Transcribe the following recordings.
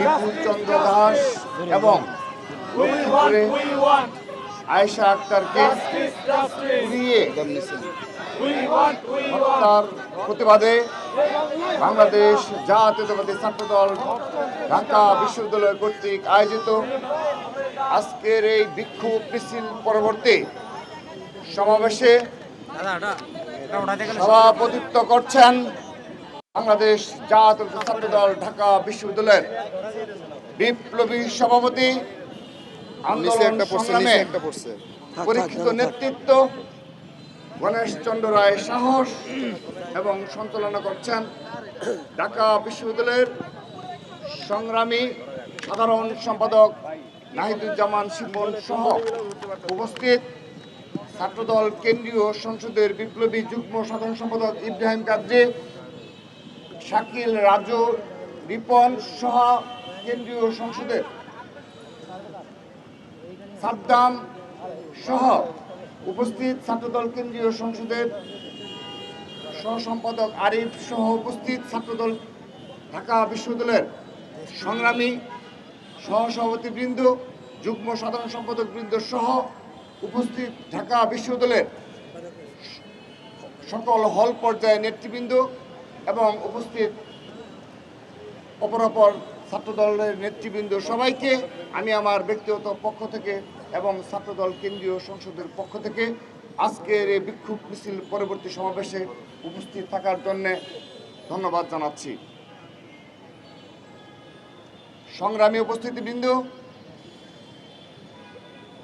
বিপুল চন্দ্র দাস এবং আয়েশা আক্তারকে হত্যার প্রতিবাদে বাংলাদেশ জাতীয়তাবাদী ছাত্রদল ঢাকা বিশ্ববিদ্যালয় কর্তৃক আয়োজিত আজকের এই বিক্ষোভ মিছিল পরবর্তী সমাবেশে সভাপতিত্ব করছেন বাংলাদেশ জাতীয় ছাত্র দল ঢাকা বিশ্ববিদ্যালয়ের বিপ্লবী সভাপতি আন্দোলন সংগ্রামে পরীক্ষিত নেতৃত্ব গণেশ চন্দ্র রায় সাহস এবং সঞ্চালনা করছেন ঢাকা বিশ্ববিদ্যালয়ের সংগ্রামী সাধারণ সম্পাদক নাহিদুজ্জামান শিপন সহ উপস্থিত ছাত্রদল কেন্দ্রীয় সংসদের বিপ্লবী যুগ্ম সাধারণ সম্পাদক ইব্রাহিম কাদ্রি শাকিল, রাজু, রিপন সহ কেন্দ্রীয় সংসদের সাদ্দাম সহ উপস্থিত ছাত্রদল কেন্দ্রীয় সংসদের সহ সম্পাদক আরিফ সহ উপস্থিত ছাত্রদল ঢাকা বিশ্ববিদ্যালয়ের সংগ্রামী সহসভাপতিবৃন্দ, যুগ্ম সাধারণ সম্পাদক বৃন্দ সহ উপস্থিত ঢাকা বিশ্ববিদ্যালয়ের সকল হল পর্যায়ে নেতৃবৃন্দ এবং উপস্থিত অপরাপর ছাত্রদলের নেতৃবৃন্দ সবাইকে আমি আমার ব্যক্তিগত পক্ষ থেকে এবং ছাত্রদল কেন্দ্রীয় সংসদের পক্ষ থেকে আজকের এই বিক্ষোভ মিছিল পরবর্তী সমাবেশে উপস্থিত থাকার জন্য ধন্যবাদ জানাচ্ছি। সংগ্রামী উপস্থিতিবৃন্দ,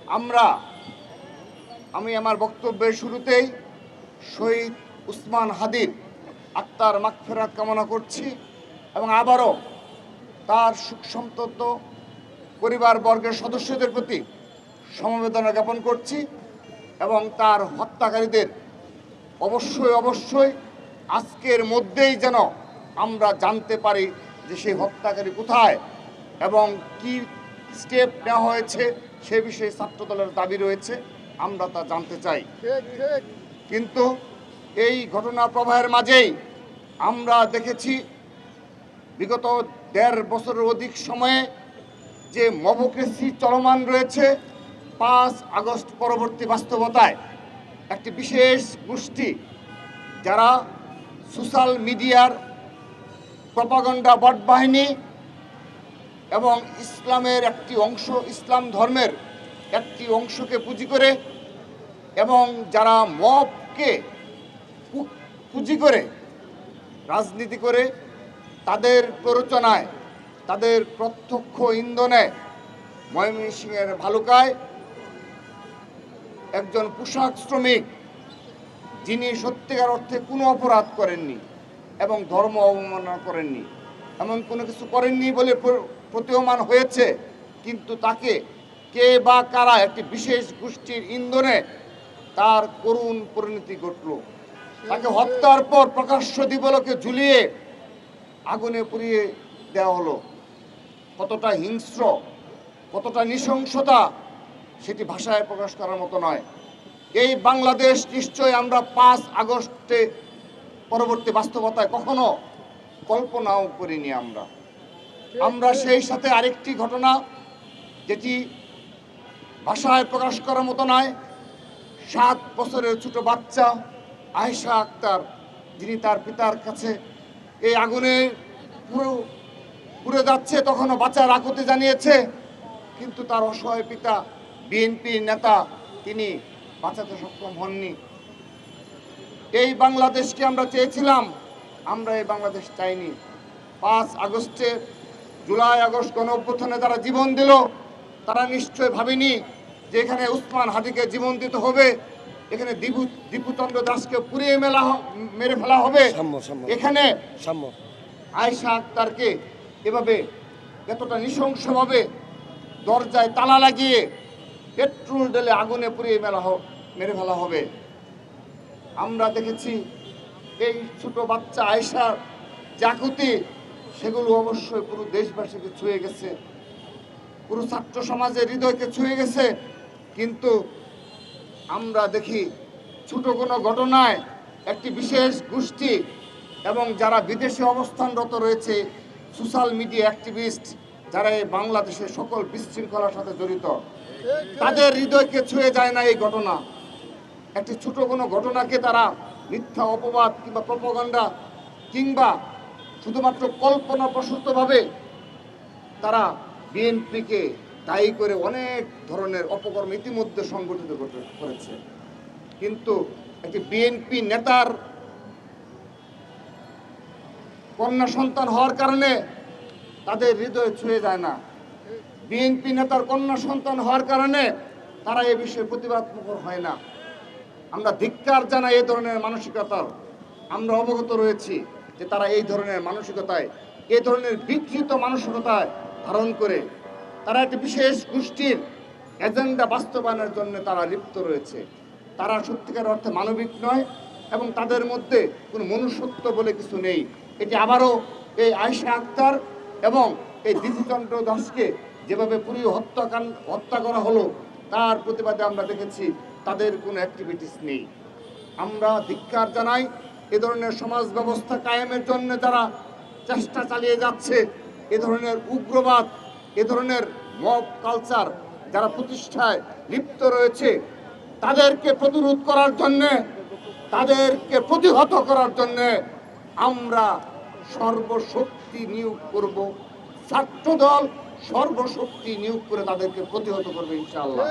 আমরা, আমি আমার বক্তব্যের শুরুতেই শহীদ উসমান হাদির আত্মার মাগফেরাত কামনা করছি এবং আবারও তার সুখ সন্তত পরিবার বর্গের সদস্যদের প্রতি সমবেদনা জ্ঞাপন করছি এবং তার হত্যাকারীদের অবশ্যই অবশ্যই আজকের মধ্যেই যেন আমরা জানতে পারি যে সেই হত্যাকারী কোথায় এবং কি স্টেপ নেওয়া হয়েছে সে বিষয়ে ছাত্রদলের দাবি রয়েছে আমরা তা জানতে চাই। কিন্তু এই ঘটনা প্রবাহের মাঝেই আমরা দেখেছি বিগত দেড় বছরের অধিক সময়ে যে মবোক্রেসি চলমান রয়েছে পাঁচ আগস্ট পরবর্তী বাস্তবতায়। একটি বিশেষ গোষ্ঠী যারা সোশ্যাল মিডিয়ার প্রপাগন্ডা বট বাহিনী এবং ইসলামের একটি অংশ, ইসলাম ধর্মের একটি অংশকে পুঁজি করে এবং যারা মবকে পুঁজি করে, রাজনীতি করে তাদের প্ররোচনায়, তাদের প্রত্যক্ষ ইন্ধনে ময়মনসিংহের ভালুকায় একজন পোশাক শ্রমিক যিনি সত্যিকার অর্থে কোনো অপরাধ করেননি এবং ধর্ম অবমাননা করেননি, এমন কোনো কিছু করেননি বলে প্রতীয়মান হয়েছে, কিন্তু তাকে কে বা কারা একটি বিশেষ গোষ্ঠীর ইন্ধনে তার করুণ পরিণতি ঘটল। তাকে হত্যার পর প্রকাশ্য দিবলকে ঝুলিয়ে আগুনে পুড়িয়ে দেওয়া হলো। কতটা হিংস্র, কতটা নৃশংসতা সেটি ভাষায় প্রকাশ করার মতো নয়। এই বাংলাদেশ নিশ্চয় আমরা পাঁচ আগস্টে পরবর্তী বাস্তবতায় কখনো কল্পনাও করিনি আমরা। আমরা সেই সাথে আরেকটি ঘটনা যেটি ভাষায় প্রকাশ করার মতো নয়। সাত বছরের ছোট বাচ্চা আয়েশা আক্তার, যিনি তার পিতার কাছে এই আগুনে পুরো পুড়ে যাচ্ছে, তখনও বাচ্চার আকুতি জানিয়েছে। কিন্তু তার অসহায় পিতা, বিএনপির নেতা, তিনি বাঁচাতে সক্ষম হননি। এই বাংলাদেশকে আমরা চেয়েছিলাম, আমরা এই বাংলাদেশ চাইনি। পাঁচ আগস্টে জুলাই আগস্ট গণ অভ্যুত্থানে যারা জীবন দিল, তারা নিশ্চয় ভাবেনি যে এখানে উসমান হাদিকে জীবন দিতে হবে। এখানে দীপু দীপুচন্দ্র দাসকে পুড়িয়ে মেলা মেরে ফেলা হবে। এখানে আয়সা আক্তারকে এভাবে এতটা নৃশংসভাবে দরজায় তালা লাগিয়ে পেট্রোল ঢেলে আগুনে পুড়িয়ে মেলা মেরে ফেলা হবে। আমরা দেখেছি এই ছোট বাচ্চা আয়সার জাকুতি সেগুলো অবশ্যই পুরো দেশবাসীকে ছুঁয়ে গেছে। পুরো ছাত্র সমাজের হৃদয়কে ছুঁয়ে গেছে। কিন্তু আমরা দেখি ছোট কোনো ঘটনায় একটি বিশেষ গোষ্ঠী এবং যারা বিদেশে অবস্থানরত রয়েছে, সোশ্যাল মিডিয়া অ্যাক্টিভিস্ট যারা এই বাংলাদেশের সকল বিশৃঙ্খলার সাথে জড়িত, তাদের হৃদয়কে ছুঁয়ে যায় না এই ঘটনা। একটি ছোট কোনো ঘটনাকে তারা মিথ্যা, অপবাদ কিংবা প্রপগান্ডা কিংবা শুধুমাত্র কল্পনা প্রসূতভাবে তারা বিএনপিকে দায়ী করে অনেক ধরনের অপকর্ম ইতিমধ্যে সংগঠিত করেছে। কিন্তু একটি বিএনপি নেতার কন্যা সন্তান হওয়ার কারণে তাদের হৃদয় ছুঁয়ে যায় না। বিএনপি নেতার কন্যা সন্তান হওয়ার কারণে তারা এ বিষয়ে প্রতিবাদমুখর হয় না। আমরা ধিক্কার জানাই এই ধরনের মানসিকতার। আমরা অবগত রয়েছি যে তারা এই ধরনের মানসিকতায় এই ধরনের বিকৃত মানসিকতায় ধারণ করে তারা একটি বিশেষ গোষ্ঠীর এজেন্ডা বাস্তবায়নের জন্য তারা লিপ্ত রয়েছে। তারা সত্যিকার অর্থে মানবিক নয় এবং তাদের মধ্যে কোনো মনুষ্যত্ব বলে কিছু নেই। এটি আবারও এই আয়সা আক্তার এবং এই দ্বিতীচন্দ্র দাসকে যেভাবে পুরী হত্যাকাণ্ড, হত্যা করা হলো, তার প্রতিবাদে আমরা দেখেছি, তাদের কোনো অ্যাক্টিভিটিস নেই। আমরা ধিক্কার জানাই, এ ধরনের সমাজ ব্যবস্থা কায়েমের জন্য যারা চেষ্টা চালিয়ে যাচ্ছে, এ ধরনের উগ্রবাদ এ ধরনের মব কালচার যারা প্রতিষ্ঠায় লিপ্ত রয়েছে, তাদেরকে প্রতিরোধ করার জন্যে, তাদেরকে প্রতিহত করার জন্যে আমরা সর্বশক্তি নিয়োগ করব। ছাত্র দল সর্বশক্তি নিয়োগ করে তাদেরকে প্রতিহত করবে ইনশাআল্লাহ।